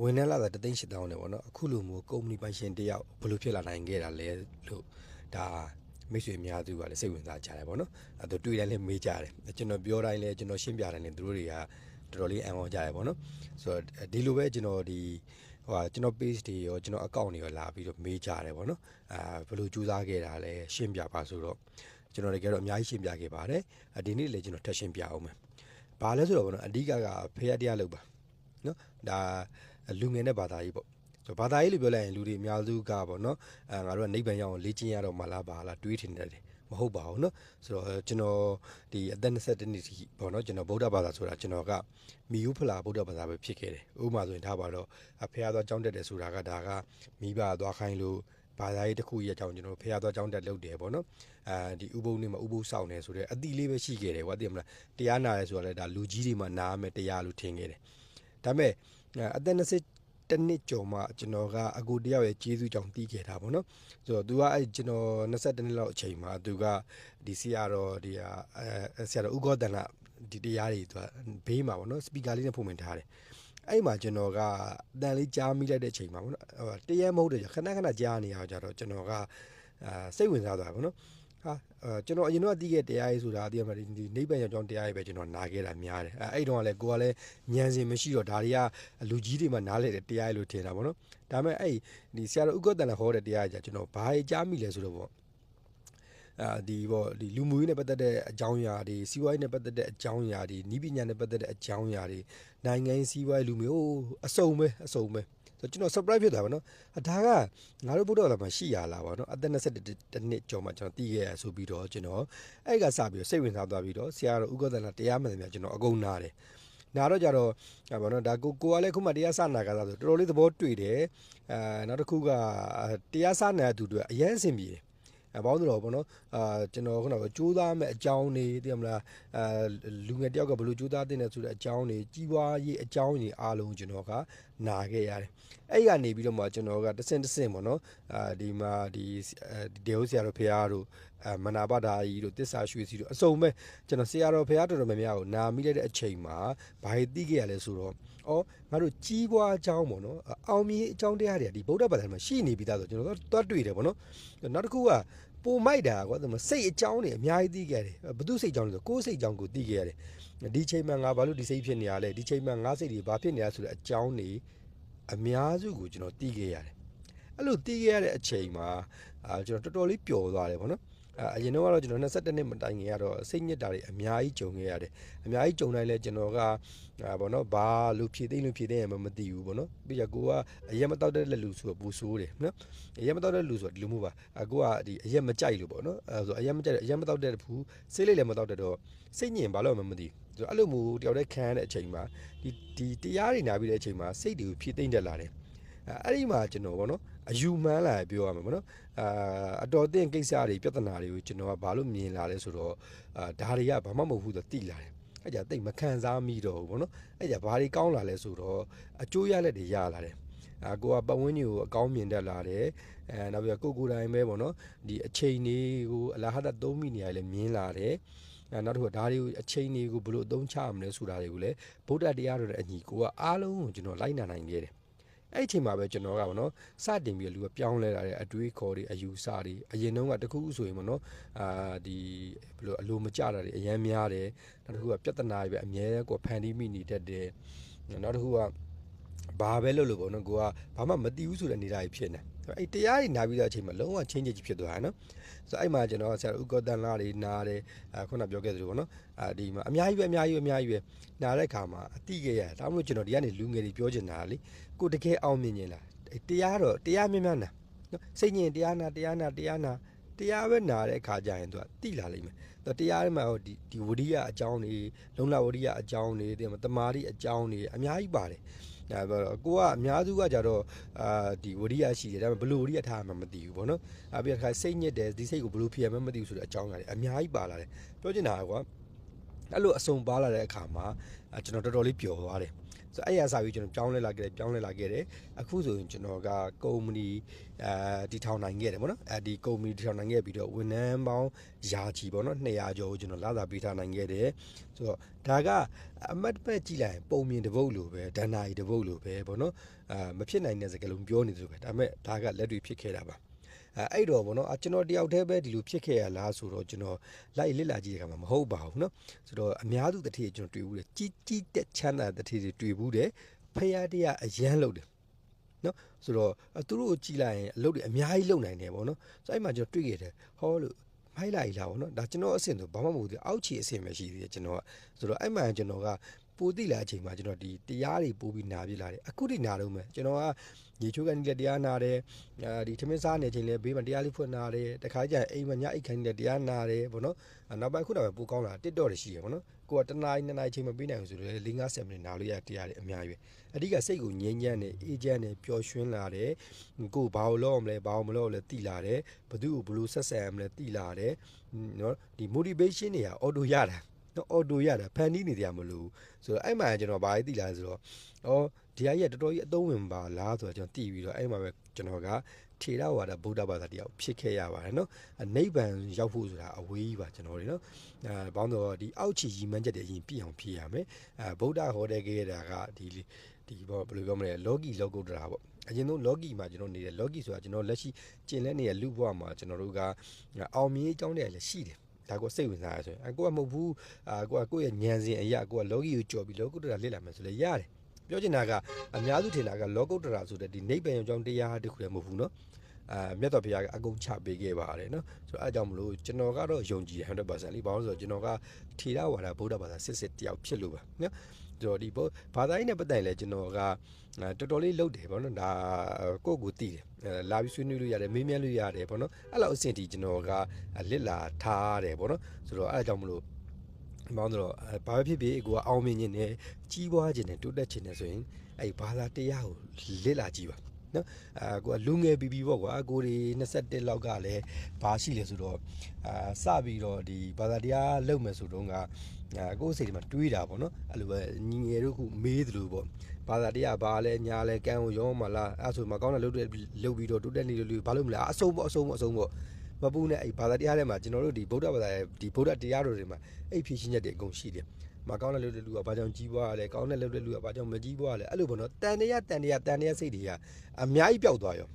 ဝန်ထမ်းလာတာတသိန်း၈တောင်းတယ်ပေါ့နော်အခုလိုမျိုးကုမ္ပဏီပိုင်ရှင်တယောက်ဘယ်လိုဖြစ်လာနိုင်ခဲ့တာလဲလို့ဒါမိတ်ဆွေအများစုကလည်းစိတ်ဝင်စားကြတယ်ပေါ့နော်အဲသူတွေ့တိုင်းလည်းမေးကြတယ်ကျွန်တော်ပြောတိုင်းလည်းကျွန်တော်ရှင်းပြတိုင်းလည်းသူတို့တွေကတော်တော်လေးအံ့ဩကြတယ်ပေါ့နော်ဆိုတော့ဒီလိုပဲကျွန်တော်ဒီဟိုဟာကျွန်တော် page တွေရောကျွန်တော် account တွေရောလာပြီးတော့မေးကြတယ်ပေါ့နော်အာဘယ်လိုကြိုးစားခဲ့တာလဲရှင်းပြပါဆိုတော့ကျွန်တော်တကယ်တော့အများကြီးရှင်းပြခဲ့ပါတယ်အဒီနေ့လည်းကျွန်တော်ထပ်ရှင်းပြအောင်မယ်ဘာလဲဆိုတော့ပေါ့နော်အဓိကကဖေရတရားလုပ်ပါနော်ဒါ လူငယ်တဲ့ဘာသာရေးပေါ့ဆိုတော့ဘာသာရေးလို့ပြောလိုက်ရင်လူတွေအများစုကပေါ့နော်အဲငါတို့ကနိဗ္ဗာန်ရောက်အောင်လေ့ကျင့်ရတော့မှလားပါလားတွေးထင်တယ်မဟုတ်ပါဘူးเนาะဆိုတော့ကျွန်တော်ဒီအသက်22နှစ်ထိပေါ့เนาะကျွန်တော်ဗုဒ္ဓဘာသာဆိုတာကျွန်တော်ကမီယုဖလာဗုဒ္ဓဘာသာပဲဖြစ်ခဲ့တယ်ဥပမာဆိုရင်ထားပါတော့အဖေရသွားကြောင်းတက်တယ်ဆိုတာကဒါကမိဘသွားခိုင်းလို့ဘာသာရေးတစ်ခုရဲ့အကြောင်းကျွန်တော်ဖေရသွားကြောင်းတက်လုပ်တယ်ပေါ့เนาะအဲဒီဥပုံနေမှာဥပုစောင့်နေဆိုတဲ့အတိလေးပဲရှိခဲ့တယ်ကွာသိမလားတရားနာရဲဆိုတာလည်းဒါလူကြီးတွေမှနားမယ်တရားလို့ထင်ခဲ့တယ်ဒါပေမဲ့ အသက်20တနစ်ကျော်မှကျွန်တော်ကအကူတယောက်ရဲ့ကျေးဇူးကြောင့်တီးခဲ့တာပေါ့နော်ဆိုတော့ तू ကအဲ့ကျွန်တော်22နှစ်လောက်အချိန်မှာ तू ကဒီဆရာတော်ဒီဟာအဲဆရာတော်ဥက္ကောတန်ကဒီတရားတွေ तू ဘေးမှာပေါ့နော်စပီကာလေးနဲ့ဖွင့်ပင်ထားတယ်အဲ့မှာကျွန်တော်ကအတန်လေးကြားမိလိုက်တဲ့အချိန်မှာပေါ့နော်တရက်မဟုတ်တယ်ခဏခဏကြားနေရကြတော့ကျွန်တော်ကအာစိတ်ဝင်စားသွားပါပေါ့နော် ဟာအဲကျွန်တော်အရင်တော့တီးခဲ့တရားရေးဆိုတာအတိအမှဒီနိဗ္ဗာန်ရောက်ကြောင်းတရားရေးပဲကျွန်တော်နာခဲ့တာများတယ်အဲအဲ့တုန်းကလည်းကိုကလည်းဉာဏ်စင်မရှိတော့ဒါတွေကလူကြီးတွေမှနားလေတဲ့တရားရေးလို့ထင်တာပေါ့နော်ဒါပေမဲ့အဲ့ဒီဆရာတော်ဥက္ကဋ္ဌတန်ဟောတဲ့တရားကြီးကျွန်တော်ဘာကြားမိလဲဆိုတော့ပေါ့အာဒီပေါ့ဒီလူမှုရေးနဲ့ပတ်သက်တဲ့အကြောင်းအရာတွေစီးပွားရေးနဲ့ပတ်သက်တဲ့အကြောင်းအရာတွေဤပညာနဲ့ပတ်သက်တဲ့အကြောင်းအရာတွေနိုင်ငံရေးစီးပွားရေးလူမျိုးအစုံပဲအစုံပဲ ဆိုကျွန်တော် surprise ဖြစ်တာပါနော်အဒါကငါတို့ဘုဒ္ဓဘာသာမှာရှိရလားပါနော်အသက်21တနှစ်ကျော်မှကျွန်တော်တည်ခဲ့ရဆိုပြီးတော့ကျွန်တော်အဲ့ကစပြီးတော့စိတ်ဝင်စားသွားပြီးတော့ဆရာတော်ဥက္ကဋ္ဌနာတရားမှန်တယ်များကျွန်တော်အကုန်နာတယ်နာတော့ကြတော့ဘာလို့ဒါကိုကိုကလည်းခုမှတရားစနာကစားဆိုတော်တော်လေးသဘောတွေ့တယ်အဲနောက်တစ်ခုကတရားစနာသူတွေအရင်အဆင်ပြေတယ်အပေါင်းတော်ပေါ့နော်အာကျွန်တော်ခုနကကြိုးစားမဲ့အကြောင်းတွေသိရမလားအာလူငယ်တယောက်ကဘယ်လိုကြိုးစားတင်တယ်ဆိုတဲ့အကြောင်းတွေကြီးပွားရေးအကြောင်းတွေအားလုံးကျွန်တော်က နာခဲ့ရတယ်အဲ့ကနေပြီးတော့မှကျွန်တော်ကတဆင့်တဆင့်ပေါ့နော်အာဒီမှာဒီဒေဟုတ်ဆရာတော်ဖရာတို့အမနာပဒါကြီးတို့တစ္ဆာရွှေစီတို့အစုံပဲကျွန်တော်ဆရာတော်ဖရာတော်တော်များများကိုနာမိလိုက်တဲ့အချိန်မှာဘာတွေသိခဲ့ရလဲဆိုတော့အော်ငါတို့ကြီးပွားအကြောင်းပေါ့နော်အောင်မြင်အကြောင်းတရားတွေကဒီဗုဒ္ဓဘာသာမှာရှိနေပြီးသားဆိုကျွန်တော်သွားတွေ့တယ်ပေါ့နော်နောက်တစ်ခုက ပိုမိုက်တာကွာသူမစိတ်အကြောင်းတွေအများကြီးသိခဲ့တယ်ဘသူစိတ်အကြောင်းလဲဆိုကိုယ်စိတ်အကြောင်းကိုသိခဲ့ရတယ်ဒီချိန်မှာငါဘာလို့ဒီစိတ်ဖြစ်နေရလဲဒီချိန်မှာငါစိတ်တွေဘာဖြစ်နေရဆိုတဲ့အကြောင်းတွေအများစုကိုကျွန်တော်သိခဲ့ရတယ်အဲ့လိုသိခဲ့ရတဲ့အချိန်မှာအာကျွန်တော်တော်တော်လေးပျော်သွားတယ်ပေါ့နော် အရင်တော့ကတော့ကျွန်တော်22နှစ်မတိုင်ခင်ကတော့စိတ်ညစ်တာတွေအများကြီးကြုံခဲ့ရတယ်အများကြီးကြုံတိုင်းလဲကျွန်တော်ကဘောနော်ဘာလို့ဖြည့်သိမ့်လို့ဖြည့်သိမ့်ရမှမသိဘူးဘောနော်ပြီးရကိုကအရက်မတောက်တဲ့လက်လူဆိုတော့ပူဆိုးတယ်နော်အရက်မတောက်တဲ့လူဆိုတော့ဒီလိုမျိုးပါအကိုကဒီအရက်မကြိုက်လို့ပေါ့နော်အဲဆိုအရက်မကြိုက်အရက်မတောက်တဲ့ဘူးစိတ်လေးလည်းမတောက်တဲ့တော့စိတ်ညင်ဘာလို့မှမသိဘူးဆိုအဲ့လိုမျိုးတယောက်တည်းခံရတဲ့အချိန်မှာဒီဒီတရားတွေနာပြီးတဲ့အချိန်မှာစိတ်တွေကိုဖြည့်သိမ့်တက်လာတယ်အဲ့ဒီမှာကျွန်တော်ဗောနော် အယူမှန်းလာပြောရမှာဗောနော်အာအတော်တင်ကိစ္စတွေပြဿနာတွေကိုကျွန်တော်ကဘာလို့မြင်လာလဲဆိုတော့အာဒါတွေကဘာမှမဟုတ်ဘူးဆိုတိလာတယ်အဲ့ကြတိတ်မခံစားမိတော့ဘူးဗောနော်အဲ့ကြဘာတွေကောင်းလာလဲဆိုတော့အကျိုးရလက်တွေရလာတယ်အာကိုကပတ်ဝန်းကျင်ကိုအကောင်းမြင်တတ်လာတယ်အဲနောက်ပြီးကိုကိုတိုင်းပဲဗောနော်ဒီအချိန်တွေကိုအလားဟဒသုံးမိနေရလဲမြင်လာတယ်အဲနောက်တစ်ခုဒါတွေကိုအချိန်တွေကိုဘယ်လိုအသုံးချရမလဲဆိုတာတွေကိုလည်းဗုဒ္ဓတရားတော်ရဲ့အညီကိုကအားလုံးကိုကျွန်တော်လိုက်နာနိုင်ခဲ့တယ် အဲ့အချိန်မှာပဲကျွန်တော်ကဗောနော်စတင်ပြီးလူကပြောင်းလဲလာတဲ့အတွေးခေါ်တွေအယူဆတွေအရင်တုန်းကတခုခုဆိုရင်ဗောနော်အာဒီဘယ်လိုအလိုမကျတာတွေအများများတယ်နောက်တစ်ခုကပြဿနာတွေပဲအများကိုဖန်တီးမိနေတတ်တယ်နောက်တစ်ခုက ဘာပဲလို့လို့ဗောနော်ကိုကဘာမှမသိဘူးဆိုတဲ့နေတာကြီးဖြစ်နေအဲ့တရားတွေနာပြီးတဲ့အချိန်မှာလုံးဝချင်းချင်းကြီးဖြစ်သွားတာနော်ဆိုအဲ့မှာကျွန်တော်ဆရာဥက္ကတန်လာတွေနာတယ်အခုနပြောခဲ့သလိုပေါ့နော်အာဒီမှာအများကြီးပဲအများကြီးပဲအများကြီးပဲနာတဲ့ခါမှာအတိခဲ့ရဒါမှမဟုတ်ကျွန်တော်ဒီကနေလူငယ်တွေပြောချင်တာလေကိုတကယ်အောင်မြင်နေလားတရားတော့တရားမြင်များနာနော်စိတ်ညင်တရားနာတရားနာတရားနာတရားပဲနာတဲ့အခါကျရင်သူကတိလာလိမ့်မယ်။တရားထဲမှာဟိုဒီဒီဝရိယအကြောင်းတွေလုံလဝရိယအကြောင်းတွေတဲ့တမာတိအကြောင်းတွေအများကြီးပါတယ်။ ဒါပေမဲ့ကိုကအများစုကကြတော့အာဒီဝရိယရှိတယ်ဒါပေမဲ့ဘလို့ဝရိယထားမှမသိဘူးပေါ့နော်။အပြည့်ခါစိတ်ညစ်တယ်ဒီစိတ်ကိုဘလို့ဖြစ်ရမှမသိဘူးဆိုတဲ့အကြောင်းတွေအများကြီးပါလာတယ်။ပြောချင်တာကွာအဲ့လိုအစုံပါလာတဲ့အခါမှာကျွန်တော်တော်တော်လေးပျော်သွားတယ်။စ ဆိုတော့အဲ့ရအစားပြီးကျွန်တော်ပြောင်းလဲလာခဲ့တယ်ပြောင်းလဲလာခဲ့တယ်အခုဆိုရင်ကျွန်တော်ကကုမ္ပဏီအဲဒီထောင်နိုင်ခဲ့တယ်ပေါ့နော်အဲဒီကုမ္ပဏီတီထောင်နိုင်ခဲ့ပြီးတော့ဝန်ထမ်းပေါင်းယာချီပေါ့နော်200ကျော်ကိုကျွန်တော်လာသာပေးထားနိုင်ခဲ့တယ်ဆိုတော့ဒါကအမတ်တစ်ဖက်ကြည့်လိုက်ရင်ပုံမြင်တစ်ပုတ်လိုပဲဒဏ္ဍာရီတစ်ပုတ်လိုပဲပေါ့နော်အာမဖြစ်နိုင်တဲ့စကားလုံးပြောနေသလိုပဲဒါပေမဲ့ဒါကလက်တွေ့ဖြစ်ခဲ့တာပါ အဲအဲ့တော့ဗောနော်အကျွန်တော်တယောက်တည်းပဲဒီလိုဖြစ်ခဲ့ရလားဆိုတော့ကျွန်တော်လိုက်လစ်လာကြည့်တဲ့အခါမှာမဟုတ်ပါဘူးเนาะဆိုတော့အများစုတတိယကျွန်တော်တွေ့ဘူးတယ်ကြီးကြီးတက်ချမ်းသာတတိယတွေ့ဘူးတယ်ဖရာတရားအရန်လုပ်တယ်เนาะဆိုတော့သူတို့ကိုကြည့်လိုက်ရင်အလုပ်တွေအများကြီးလုပ်နိုင်တယ်ဗောနော်ဆိုအဲ့မှာကျွန်တော်တွေ့ခဲ့တယ်ဟောလို့မိုက်လိုက်လာဗောနော်ဒါကျွန်တော်အဆင့်ဆိုဘာမှမဟုတ်ဘူးအောက်ခြေအဆင့်ပဲရှိသေးတယ်ကျွန်တော်ကဆိုတော့အဲ့မှာကျွန်တော်က ပိုတိလာအချိန်မှာကျွန်တော်ဒီတရားတွေပို့ပြီးနာပြလာတယ်အခုဒီနာတော့မယ်ကျွန်တော်ကရေချိုးကန်ကြီးလည်းတရားနာတယ်အဲဒီထမင်းစားနေချိန်လည်းဘေးမှာတရားလေးဖွင့်နာတယ်တခါကျရင်အိမ်မှာညအိတ်ခိုင်းလည်းတရားနာတယ်ဗောနော်နောက်ပိုင်းခုနောက်ပိုင်းပိုကောင်းလာတစ်တော့တွေရှိရဗောနော်ကိုကတနားရီနှစ်နာရီချိန်မပေးနိုင်ဘူးဆိုတော့၄50မိနစ်နာလို့ရတရားတွေအများကြီးပဲအဓိကစိတ်ကိုငြိမ်းချမ်းတယ်အေးချမ်းတယ်ပျော်ရွှင်လာတယ်ကိုဘာလို့လုပ်အောင်လဲဘာလို့မလုပ်လဲတိလာတယ်ဘသူ့ကိုဘလို့ဆက်ဆံရမလဲတိလာတယ်နော်ဒီ motivation တွေက auto ရတာ နော်အော်တိုရတာဖန်တီးနေကြမလို့ဆိုတော့အဲ့မှာကျွန်တော်ဘာလေးသိလာဆိုတော့ဩဒီအကြီးကတော်တော်ကြီးအသုံးဝင်ပါလားဆိုတော့ကျွန်တော်သိပြီးတော့အဲ့မှာပဲကျွန်တော်ကထေရဝါဒဗုဒ္ဓဘာသာတရားဖြစ်ခဲ့ရပါတယ်နော်နိဗ္ဗာန်ရောက်ဖို့ဆိုတာအဝေးကြီးပါကျွန်တော်တွေနော်အဲဘောင်းတော့ဒီအောက်ချီရီမန်းချက်တွေအရင်ပြည့်အောင်ဖြည့်ရမယ်အဲဗုဒ္ဓဟောတဲ့ခဲ့တာကဒီဒီဘောဘယ်လိုပြောမလဲလောကီလောကုတ္တရာပေါ့အရင်ဆုံးလောကီမှာကျွန်တော်နေတယ်လောကီဆိုတာကျွန်တော်လက်ရှိကျင်လဲနေတဲ့လူဘဝမှာကျွန်တော်တို့ကအောင်မြင်အကြောင်းတွေလည်းရှိတယ် ဒါကိုစိတ်ဝင်စားရဆိုရင်အကိုကမဟုတ်ဘူးအာကိုကကိုယ့်ရဲ့ဉာဏ်စဉ်အရာကိုကလောကီကိုကြော်ပြီးလောကုတ္တရာလေ့လာမယ်ဆိုလဲရတယ်ပြောချင်တာကအများစုထင်တာကလောကုတ္တရာဆိုတဲ့ဒီနိဗ္ဗာန်ကြောင့်တရားတခုလည်းမဟုတ်ဘူးเนาะအာမြတ်တော်ဘုရားကအကုန်ချပေးခဲ့ပါတယ်เนาะဆိုတော့အဲကြောင့်မလို့ကျွန်တော်ကတော့ယုံကြည်တယ်100%လीဘာလို့ဆိုတော့ကျွန်တော်ကထေရဝါဒဗုဒ္ဓဘာသာစစ်စစ်တယောက်ဖြစ်လို့ပါเนาะဆို တော့ဒီဘာသာရေးနဲ့ပတ်သက်လဲကျွန်တော်ကတော်တော်လေးလုပ်တယ်ဗောနော်ဒါကိုယ့်ကိုတည်တယ်လာပြီးဆွေးနွေးလို့ရတယ်မေးမြန်းလို့ရတယ်ဗောနော်အဲ့လောက်အဆင့်ထိကျွန်တော်ကလစ်လာထားတယ်ဗောနော်ဆိုတော့အဲ့ဒါကြောင့်မလို့မောင်းတော့ဘာပဲဖြစ်ဖြစ်ကိုကအောင်မြင်ခြင်းနဲ့ကြီးပွားခြင်းနဲ့တိုးတက်ခြင်းနဲ့ဆိုရင်အဲ့ဘာသာတရားကိုလစ်လာကြည့်ပါ နော်အာကိုကလူငယ်ပြီးပြီးပေါ့ကွာကိုဒီ21လောက်ကလည်းဘာရှိလဲဆိုတော့အာစပြီးတော့ဒီဘာသာတရားလုပ်မယ်ဆိုတော့ကအာကိုယ်စိတ်ထဲမှာတွေးတာပေါ့နော်အဲ့လိုပဲညီငယ်တို့ခုမေးသလိုပေါ့ဘာသာတရားဘာလဲညာလဲကံကိုရောမလားအဲ့ဆိုမကောင်းတဲ့လုပ်တဲ့လုပ်ပြီးတော့တိုးတက်နေလို့ဘာလို့မလဲအဆုံးပေါ့အဆုံးပေါ့အဆုံးပေါ့မပူနဲ့အဲ့ဘာသာတရားထဲမှာကျွန်တော်တို့ဒီဗုဒ္ဓဘာသာရဲ့ဒီဗုဒ္ဓတရားတော်တွေမှာအဲ့ဖြည့်ရှင်းချက်တွေအကုန်ရှိတယ် မကောင်းတဲ့လူတွေလူကဘာကြောင့်ကြီးပွားရလဲကောင်းတဲ့လူတွေလူကဘာကြောင့်မကြီးပွားရလဲအဲ့လိုပေါ့နော်တန်တရားတန်တရားတန်တရားစိတ်တွေကအများကြီးပျောက်သွားရော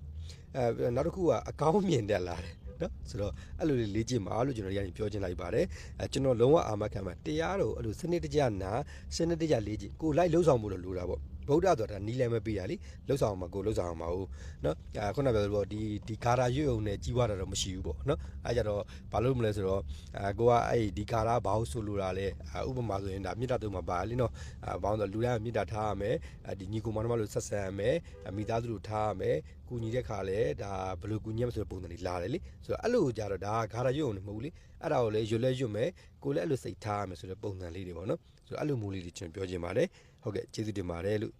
အဲနောက်တစ်ခုကအကောင်းမြင်တက်လာတယ်နော်ဆိုတော့အဲ့လိုလေးလေ့ကျင့်ပါလို့ကျွန်တော်ဒီကနေပြောချင်လိုက်ပါတယ်အဲကျွန်တော်လုံးဝအာမခံပါတရားတော်အဲ့လိုစနစ်တကျနာစနစ်တကျလေ့ကျင့်ကိုလိုက်လှုပ်ဆောင်မှုလို့လိုတာပေါ့ ဗုဒ္ဓဆိုတာနီးလည်းမပေးရလीလှုပ်ဆောင်မှာကိုလှုပ်ဆောင်မှာဟုတ်နော်အဲခုနကပြောလို့ဒီဒီဂါရာရွတ်ုံနဲ့ကြီးပွားတာတော့မရှိဘူးပေါ့နော်အဲကြတော့ဘာလို့မလဲဆိုတော့အဲကိုကအဲ့ဒီဂါရာဘာလို့ဆိုလိုတာလဲဥပမာဆိုရင်ဒါမြေတာတုံးမှာပါလीနော်အဲဘာလို့လူတိုင်းမြေတာထားရမယ်ဒီညီကိုမောင်နှမလို့ဆက်ဆံရမယ်မိသားစုလို့ထားရမယ်ကူညီတဲ့ခါလဲဒါဘယ်လိုကူညီရမလဲဆိုတဲ့ပုံစံတွေလာတယ်လीဆိုတော့အဲ့လိုကြတော့ဒါဂါရာရွတ်ုံနဲ့မဟုတ်ဘူးလीအဲ့ဒါကိုလည်းရွတ်လဲရွတ်မယ်ကိုလည်းအဲ့လိုစိတ်ထားရမယ်ဆိုတဲ့ပုံစံလေးတွေပေါ့နော်ဆိုတော့အဲ့လိုမျိုးလေးတွေကျွန်တော်ပြောချင်ပါတယ် ဟုတ်ကဲ့ကျေးဇူးတင်ပါတယ်လို့